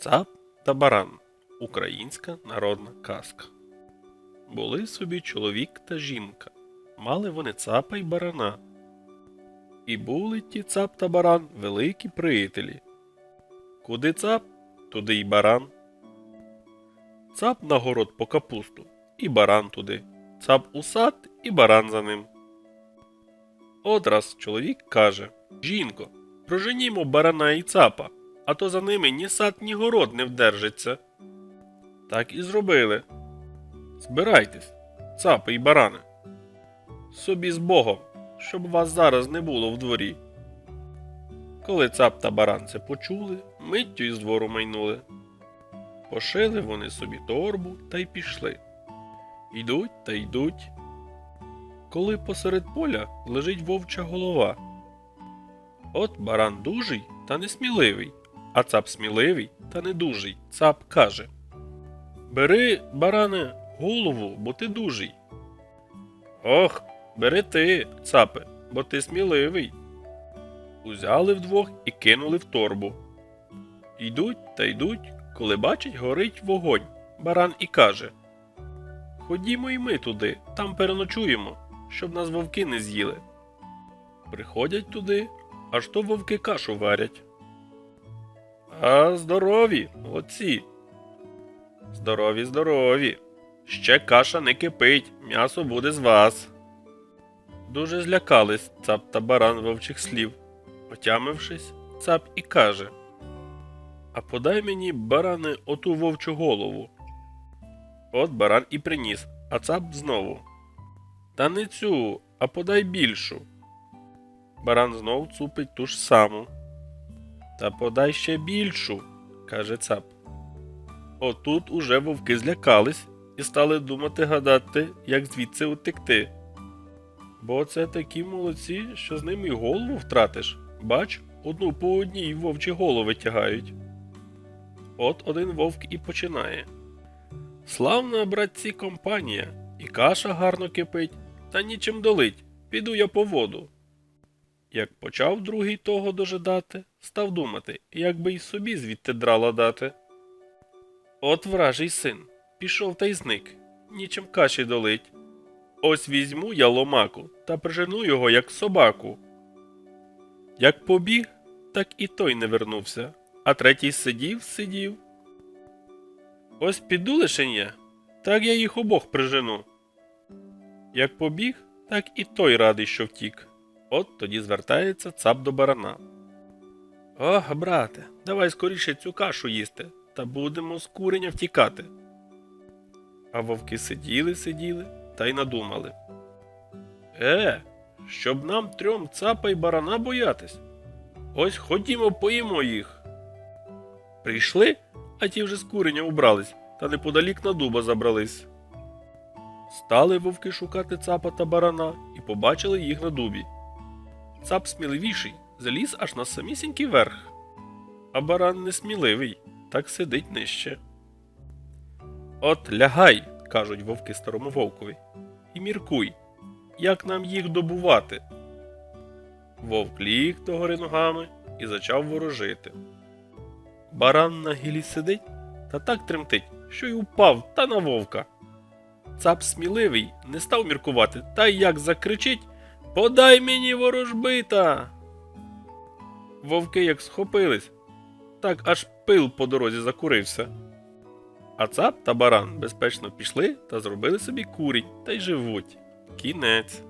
Цап та баран. Українська народна казка. Були собі чоловік та жінка. Мали вони цапа й барана. І були ті цап та баран великі приятелі. Куди цап, туди й баран. Цап на город по капусту, і баран туди. Цап у сад, і баран за ним. От раз чоловік каже Жінко, проженімо барана і цапа, а то за ними ні сад, ні город не вдержиться. Так і зробили. Збирайтесь, цапи й барани. Собі з Богом, щоб вас зараз не було в дворі. Коли цап та баран це почули, миттю із двору майнули. Пошили вони собі торбу та й пішли. Йдуть та йдуть. Коли посеред поля лежить вовча голова. От баран дужий та несміливий, а цап сміливий та недужий. Цап каже Бери, баране, голову, бо ти дужий. Ох, бери ти, цапе, бо ти сміливий. Узяли вдвох і кинули в торбу. Йдуть та йдуть, коли бачить, горить вогонь. Баран і каже Ходімо й ми туди, там переночуємо, щоб нас вовки не з'їли. Приходять туди, аж то вовки кашу варять. А здорові, молодці. Здорові, здорові. Ще каша не кипить, м'ясо буде з вас. Дуже злякались цап та баран вовчих слів. Отямившись, цап і каже А подай мені, баране, оту вовчу голову. От баран і приніс, а цап знову. Та не цю, а подай більшу. Баран знов цупить ту ж саму. Та подай ще більшу, каже цап. Отут уже вовки злякались і стали думати гадати, як звідси утекти. Бо це такі молодці, що з ними й голову втратиш. Бач, одну по одній вовчі голови тягають. От один вовк і починає. Славна, братці, компанія, і каша гарно кипить, та нічим долить, піду я по воду. Як почав другий того дожидати, став думати, як би й собі звідти драла дати. От вражий син, пішов та й зник, нічим каші долить. Ось візьму я ломаку та прижену його, як собаку. Як побіг, так і той не вернувся, а третій сидів, сидів. Ось піду лишень я, так я їх обох прижену. Як побіг, так і той радий, що втік. От тоді звертається цап до барана. Ох, брате, давай скоріше цю кашу їсти, та будемо з куреня втікати. А вовки сиділи, сиділи та й надумали. Е, щоб нам трьом цапа й барана боятись. Ось ходімо поїмо їх. Прийшли, а ті вже з куреня убрались та неподалік на дуба забрались. Стали вовки шукати цапа та барана і побачили їх на дубі. Цап сміливіший, заліз аж на самісінький верх, а баран несміливий, так сидить нижче. От лягай, кажуть вовки старому вовкові, і міркуй, як нам їх добувати. Вовк ліг догори ногами і зачав ворожити. Баран на гілі сидить та так тремтить, що й упав та на вовка. Цап сміливий, не став міркувати, та як закричить Подай мені ворожбита. Вовки як схопились, так аж пил по дорозі закурився. А цап та баран безпечно пішли та зробили собі курінь та й живуть. Кінець.